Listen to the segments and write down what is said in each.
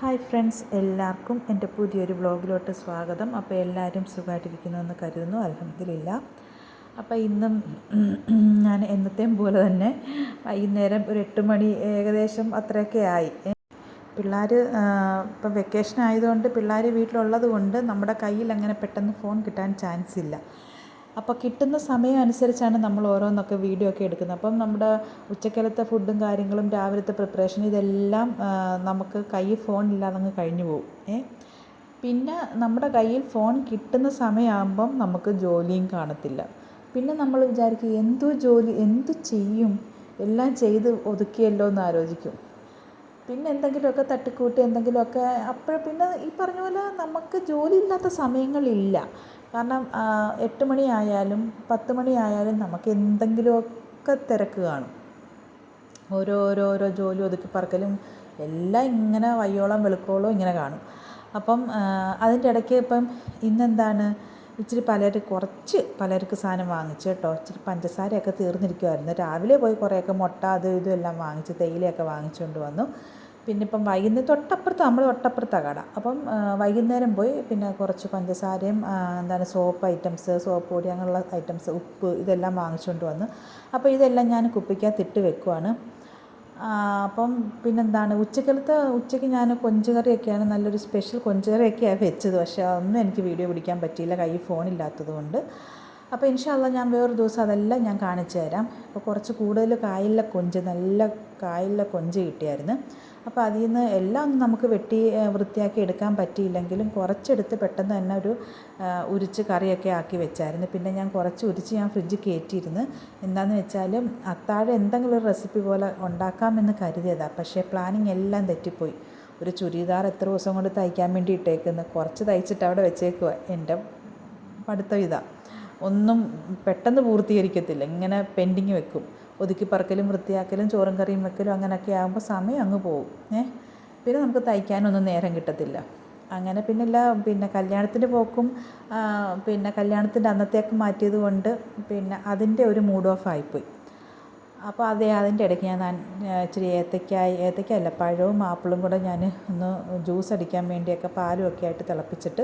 Hi friends എല്ലാവർക്കും എന്റെ പുതിയൊരു വ്ളോഗിലോട്ട് സ്വാഗതം. അപ്പോൾ എല്ലാവരും സുഖമായിട്ടിരിക്കുന്നുവെന്ന് കരുതുന്നു. അലഹമില്ല അപ്പോൾ ഇന്നും ഞാൻ എന്നത്തെയും പോലെ തന്നെ വൈകുന്നേരം ഒരു എട്ട് മണി ഏകദേശം അത്രയൊക്കെ ആയി. പിള്ളേർ ഇപ്പം വെക്കേഷൻ ആയതുകൊണ്ട് പിള്ളേർ വീട്ടിലുള്ളത് കൊണ്ട് നമ്മുടെ കയ്യിൽ അങ്ങനെ പെട്ടെന്ന് ഫോൺ കിട്ടാൻ ചാൻസ് ഇല്ല. അപ്പോൾ കിട്ടുന്ന സമയം അനുസരിച്ചാണ് നമ്മൾ ഓരോന്നൊക്കെ വീഡിയോ ഒക്കെ എടുക്കുന്നത്. അപ്പം നമ്മുടെ ഉച്ചക്കലത്തെ ഫുഡും കാര്യങ്ങളും രാവിലത്തെ പ്രിപ്പറേഷൻ ഇതെല്ലാം നമുക്ക് കൈ ഫോൺ ഇല്ലാതെ അങ്ങ് കഴിഞ്ഞു പോകും ഏ? പിന്നെ നമ്മുടെ കയ്യിൽ ഫോൺ കിട്ടുന്ന സമയമാകുമ്പം നമുക്ക് ജോലിയും കാണത്തില്ല. പിന്നെ നമ്മൾ വിചാരിക്കും എന്തു ജോലി എന്തു ചെയ്യും? എല്ലാം ചെയ്ത് ഒതുക്കിയല്ലോ എന്ന് ആലോചിക്കും. പിന്നെ എന്തെങ്കിലുമൊക്കെ തട്ടിക്കൂട്ടി എന്തെങ്കിലുമൊക്കെ അപ്പോൾ പിന്നെ ഈ പറഞ്ഞ പോലെ നമുക്ക് ജോലിയില്ലാത്ത സമയങ്ങളില്ല. കാരണം എട്ട് മണിയായാലും പത്ത് മണിയായാലും നമുക്ക് എന്തെങ്കിലുമൊക്കെ തിരക്ക് കാണും. ഓരോരോരോ ഓരോ ഓരോ ജോലി ഒതുക്കി പറക്കലും എല്ലാം ഇങ്ങനെ വയ്യോളം വെളുക്കോളം ഇങ്ങനെ കാണും. അപ്പം അതിന്റെ ഇടയ്ക്ക് ഇപ്പം ഇന്നെന്താണ്? ഇച്ചിരി പലര് കുറച്ച് പലർക്ക് സാധനം വാങ്ങിച്ചു കേട്ടോ. ഇച്ചിരി പഞ്ചസാരയൊക്കെ തീർന്നിരിക്കുമായിരുന്നു രാവിലെ പോയി കുറേയൊക്കെ മുട്ട അത് ഇതും എല്ലാം വാങ്ങിച്ച് തേയിലയൊക്കെ വാങ്ങിച്ചുകൊണ്ട് വന്നു. പിന്നെ ഇപ്പം വൈകുന്നേരം തൊട്ടപ്പുറത്ത് നമ്മൾ തൊട്ടപ്പുറത്താണ് കട. അപ്പം വൈകുന്നേരം പോയി പിന്നെ കുറച്ച് പഞ്ചസാരയും എന്താണ് സോപ്പ് ഐറ്റംസ് സോപ്പ് പൊടി അങ്ങനെയുള്ള ഐറ്റംസ് ഉപ്പ് ഇതെല്ലാം വാങ്ങിച്ചുകൊണ്ട് വന്നു. അപ്പോൾ ഇതെല്ലാം ഞാൻ കുപ്പിക്കകത്തിട്ട് വെക്കുവാണ്. അപ്പം പിന്നെന്താണ് ഉച്ചക്കലത്തെ ഉച്ചയ്ക്ക് ഞാൻ കൊഞ്ചുകറിയൊക്കെയാണ് നല്ലൊരു സ്പെഷ്യൽ കൊഞ്ചുകറിയൊക്കെയാണ് വെച്ചത്. പക്ഷേ അതൊന്നും എനിക്ക് വീഡിയോ പിടിക്കാൻ പറ്റിയില്ല കൈ ഫോണില്ലാത്തത് കൊണ്ട് അപ്പോൾ ഇൻഷാല്ല ഞാൻ വേറൊരു ദിവസം അതെല്ലാം ഞാൻ കാണിച്ചു തരാം. അപ്പോൾ കുറച്ച് കൂടുതൽ കായലിലെ കൊഞ്ച് നല്ല കായലിലെ കൊഞ്ച് കിട്ടിയായിരുന്നു. അപ്പോൾ അതിൽ നിന്ന് എല്ലാം ഒന്നും നമുക്ക് വെട്ടി വൃത്തിയാക്കി എടുക്കാൻ പറ്റിയില്ലെങ്കിലും കുറച്ചെടുത്ത് പെട്ടെന്ന് തന്നെ ഒരു ഉരിച്ച് കറിയൊക്കെ ആക്കി വെച്ചായിരുന്നു. പിന്നെ ഞാൻ കുറച്ച് ഉരിച്ച് ഞാൻ ഫ്രിഡ്ജിൽ കയറ്റിയിരുന്നു. എന്താണെന്ന് വെച്ചാൽ അത്താഴം എന്തെങ്കിലും ഒരു റെസിപ്പി പോലെ ഉണ്ടാക്കാമെന്ന് കരുതിയതാണ് പക്ഷേ പ്ലാനിങ് എല്ലാം തെറ്റിപ്പോയി. ഒരു ചുരിദാർ എത്ര ദിവസം കൊണ്ട് തയ്ക്കാൻ വേണ്ടി ഇട്ടേക്കുന്നു. കുറച്ച് തയ്ച്ചിട്ട് അവിടെ വെച്ചേക്കുക എന്റെ പഠിത്തം ഇതാ. ഒന്നും പെട്ടെന്ന് പൂർത്തീകരിക്കത്തില്ല. ഇങ്ങനെ പെൻഡിങ് വെക്കും. ഒതുക്കി പറക്കലും വൃത്തിയാക്കലും ചോറും കറിയും വെക്കലും അങ്ങനെയൊക്കെ ആകുമ്പോൾ സമയം അങ്ങ് പോകും ഏ? പിന്നെ നമുക്ക് തയ്ക്കാനൊന്നും നേരം കിട്ടത്തില്ല. അങ്ങനെ പിന്നെ എല്ലാ പിന്നെ കല്യാണത്തിന്റെ പോക്കും പിന്നെ കല്യാണത്തിന്റെ അന്നത്തേക്ക് മാറ്റിയത് കൊണ്ട് പിന്നെ അതിന്റെ ഒരു മൂഡ് ഓഫ് ആയിപ്പോയി. അപ്പോൾ അതെ അതിന്റെ ഇടയ്ക്ക് ഞാൻ ഇച്ചിരി ഏത്തയ്ക്കായി ഏത്തയ്ക്കല്ല പഴവും ആപ്പിളും കൂടെ ഞാൻ ഒന്ന് ജ്യൂസ് അടിക്കാൻ വേണ്ടിയൊക്കെ പാലും ഒക്കെ ആയിട്ട് തിളപ്പിച്ചിട്ട്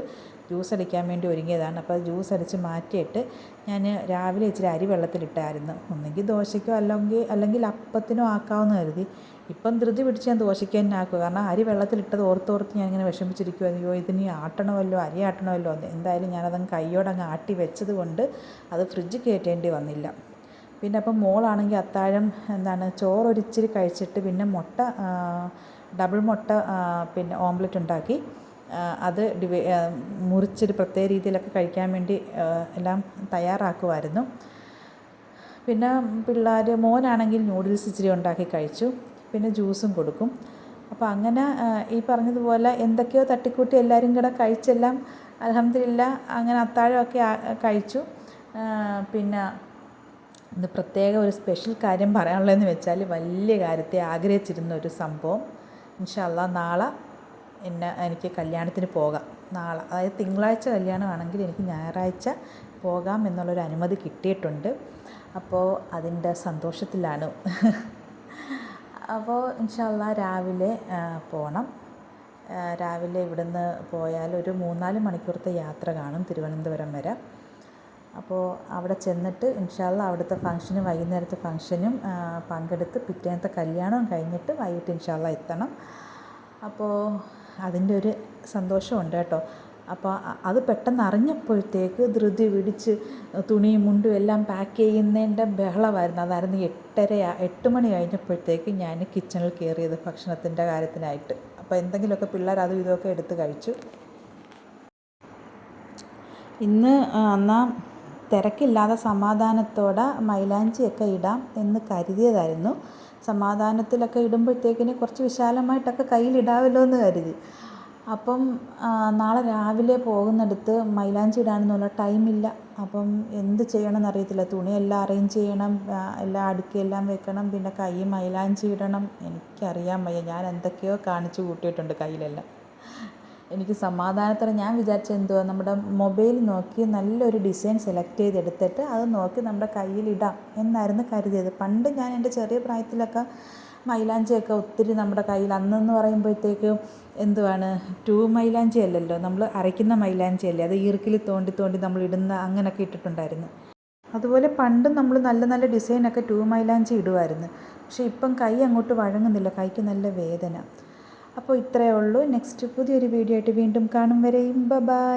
ജ്യൂസ് അടിക്കാൻ വേണ്ടി ഒരുങ്ങിയതാണ്. അപ്പോൾ ജ്യൂസ് അടിച്ച് മാറ്റിയിട്ട് ഞാൻ രാവിലെ ഇച്ചിരി അരി വെള്ളത്തിലിട്ടായിരുന്നു. ഒന്നെങ്കിൽ ദോശയ്ക്കോ അല്ലെങ്കിൽ അല്ലെങ്കിൽ അപ്പത്തിനോ ആക്കാമെന്ന് കരുതി. ഇപ്പം ധൃതി പിടിച്ച് ഞാൻ ദോശയ്ക്ക് തന്നെ ആക്കുക കാരണം അരി വെള്ളത്തിലിട്ടത് ഓർത്തോർത്ത് ഞാൻ ഇങ്ങനെ വിഷമിച്ചിരിക്കുക അയ്യോ ഇതിനി ആട്ടണമല്ലോ അരി ആട്ടണമല്ലോ എന്തായാലും ഞാനതങ്ങ് കൈയോടങ്ങ് ആട്ടി വെച്ചത് കൊണ്ട് അത് ഫ്രിഡ്ജ് കയറ്റേണ്ടി വന്നില്ല. പിന്നെ അപ്പം മോളാണെങ്കിൽ അത്താഴം എന്താണ് ചോറ് ഒരിച്ചിരി കഴിച്ചിട്ട് പിന്നെ മുട്ട ഡബിൾ മുട്ട പിന്നെ ഓംലെറ്റ് ഉണ്ടാക്കി. അത് ഡിവൈ മുറിച്ചൊരു പ്രത്യേക രീതിയിലൊക്കെ കഴിക്കാൻ വേണ്ടി എല്ലാം തയ്യാറാക്കുമായിരുന്നു. പിന്നെ പിള്ളേർ മോനാണെങ്കിൽ നൂഡിൽസ് ഇച്ചിരി ഉണ്ടാക്കി കഴിച്ചു. പിന്നെ ജ്യൂസും കൊടുക്കും. അപ്പോൾ അങ്ങനെ ഈ പറഞ്ഞതുപോലെ എന്തൊക്കെയോ തട്ടിക്കൂട്ടി എല്ലാവരും കൂടെ കഴിച്ചെല്ലാം അലഹമില്ല അങ്ങനെ അത്താഴമൊക്കെ കഴിച്ചു. പിന്നെ ഇന്ന് പ്രത്യേക ഒരു സ്പെഷ്യൽ കാര്യം പറയാനുള്ളതെന്ന് വെച്ചാൽ വലിയ കാര്യത്തെ ആഗ്രഹിച്ചിരുന്ന ഒരു സംഭവം. ഇൻഷല്ല നാളെ എന്നെ എനിക്ക് കല്യാണത്തിന് പോകാം. നാളെ അതായത് തിങ്കളാഴ്ച കല്യാണമാണെങ്കിൽ എനിക്ക് ഞായറാഴ്ച പോകാം എന്നുള്ളൊരു അനുമതി കിട്ടിയിട്ടുണ്ട്. അപ്പോൾ അതിന്റെ സന്തോഷത്തിലാണ്. അപ്പോൾ ഇൻഷല്ല രാവിലെ പോകണം രാവിലെ ഇവിടുന്ന് പോയാൽ ഒരു മൂന്നാൽ മണിക്കൂറത്തെ യാത്ര കാണും തിരുവനന്തപുരം വരെ. അപ്പോൾ അവിടെ ചെന്നിട്ട് ഇൻഷാല്ല അവിടുത്തെ ഫംഗ്ഷനും വൈകുന്നേരത്തെ ഫംഗ്ഷനും പങ്കെടുത്ത് പിറ്റേന്നത്തെ കല്യാണവും കഴിഞ്ഞിട്ട് വൈകിട്ട് ഇൻഷാല്ല എത്തണം. അപ്പോൾ അതിന്റെ ഒരു സന്തോഷമുണ്ട് കേട്ടോ. അപ്പോൾ അത് പെട്ടെന്ന് അറിഞ്ഞപ്പോഴത്തേക്ക് ധൃതി പിടിച്ച് തുണിയും മുണ്ടും എല്ലാം പാക്ക് ചെയ്യുന്നതിന്റെ ബഹളമായിരുന്നു. അതായിരുന്നു എട്ടര എട്ട് മണി കഴിഞ്ഞപ്പോഴത്തേക്ക് ഞാൻ കിച്ചണിൽ കയറിയത് ഭക്ഷണത്തിന്റെ കാര്യത്തിനായിട്ട്. അപ്പോൾ എന്തെങ്കിലുമൊക്കെ പിള്ളേർ അതും ഇതൊക്കെ എടുത്ത് കഴിച്ചു. ഇന്ന് എന്നാൽ തിരക്കില്ലാതെ സമാധാനത്തോടെ മൈലാഞ്ചിയൊക്കെ ഇടാം എന്ന് കരുതിയതായിരുന്നു. സമാധാനത്തിലൊക്കെ ഇടുമ്പോഴത്തേക്കിന് കുറച്ച് വിശാലമായിട്ടൊക്കെ കയ്യിലിടാമല്ലോ എന്ന് കരുതി. അപ്പം നാളെ രാവിലെ പോകുന്നിടത്ത് മൈലാഞ്ചി ഇടാനൊന്നുള്ള ടൈമില്ല. അപ്പം എന്ത് ചെയ്യണമെന്ന് അറിയത്തില്ല. തുണിയെല്ലാം അറേഞ്ച് ചെയ്യണം എല്ലാം അടുക്കിയെല്ലാം വെക്കണം പിന്നെ കൈ മൈലാഞ്ചി ഇടണം. എനിക്കറിയാൻ വയ്യ. ഞാൻ എന്തൊക്കെയോ കാണിച്ചു കൂട്ടിയിട്ടുണ്ട് കയ്യിലെല്ലാം. എനിക്ക് സമാധാനത്തോടെ ഞാൻ വിചാരിച്ച എന്തുവാ? നമ്മുടെ മൊബൈൽ നോക്കി നല്ലൊരു ഡിസൈൻ സെലക്ട് ചെയ്തെടുത്തിട്ട് അത് നോക്കി നമ്മുടെ കയ്യിലിടാം എന്നായിരുന്നു കരുതിയത്. പണ്ട് ഞാൻ എന്റെ ചെറിയ പ്രായത്തിലൊക്കെ മൈലാഞ്ചിയൊക്കെ ഒത്തിരി നമ്മുടെ കയ്യിൽ അന്നെന്ന് പറയുമ്പോഴത്തേക്ക് എന്തുവാണ്? ടൂ മൈലാഞ്ചി അല്ലല്ലോ നമ്മൾ അരയ്ക്കുന്ന മൈലാഞ്ചി അല്ലേ? അത് ഈർക്കിൽ തോണ്ടി തോണ്ടി നമ്മൾ ഇടുന്ന അങ്ങനെയൊക്കെ ഇട്ടിട്ടുണ്ടായിരുന്നു. അതുപോലെ പണ്ട് നമ്മൾ നല്ല നല്ല ഡിസൈനൊക്കെ ടൂ മൈലാഞ്ചി ഇടുമായിരുന്നു പക്ഷേ ഇപ്പം കൈ അങ്ങോട്ട് വഴങ്ങുന്നില്ല കൈക്ക് നല്ല വേദന. അപ്പോൾ ഇത്രയേ ഉള്ളൂ. നെക്സ്റ്റ് പുതിയൊരു വീഡിയോ ആയിട്ട് വീണ്ടും കാണും വരെയും. ബ ബായ്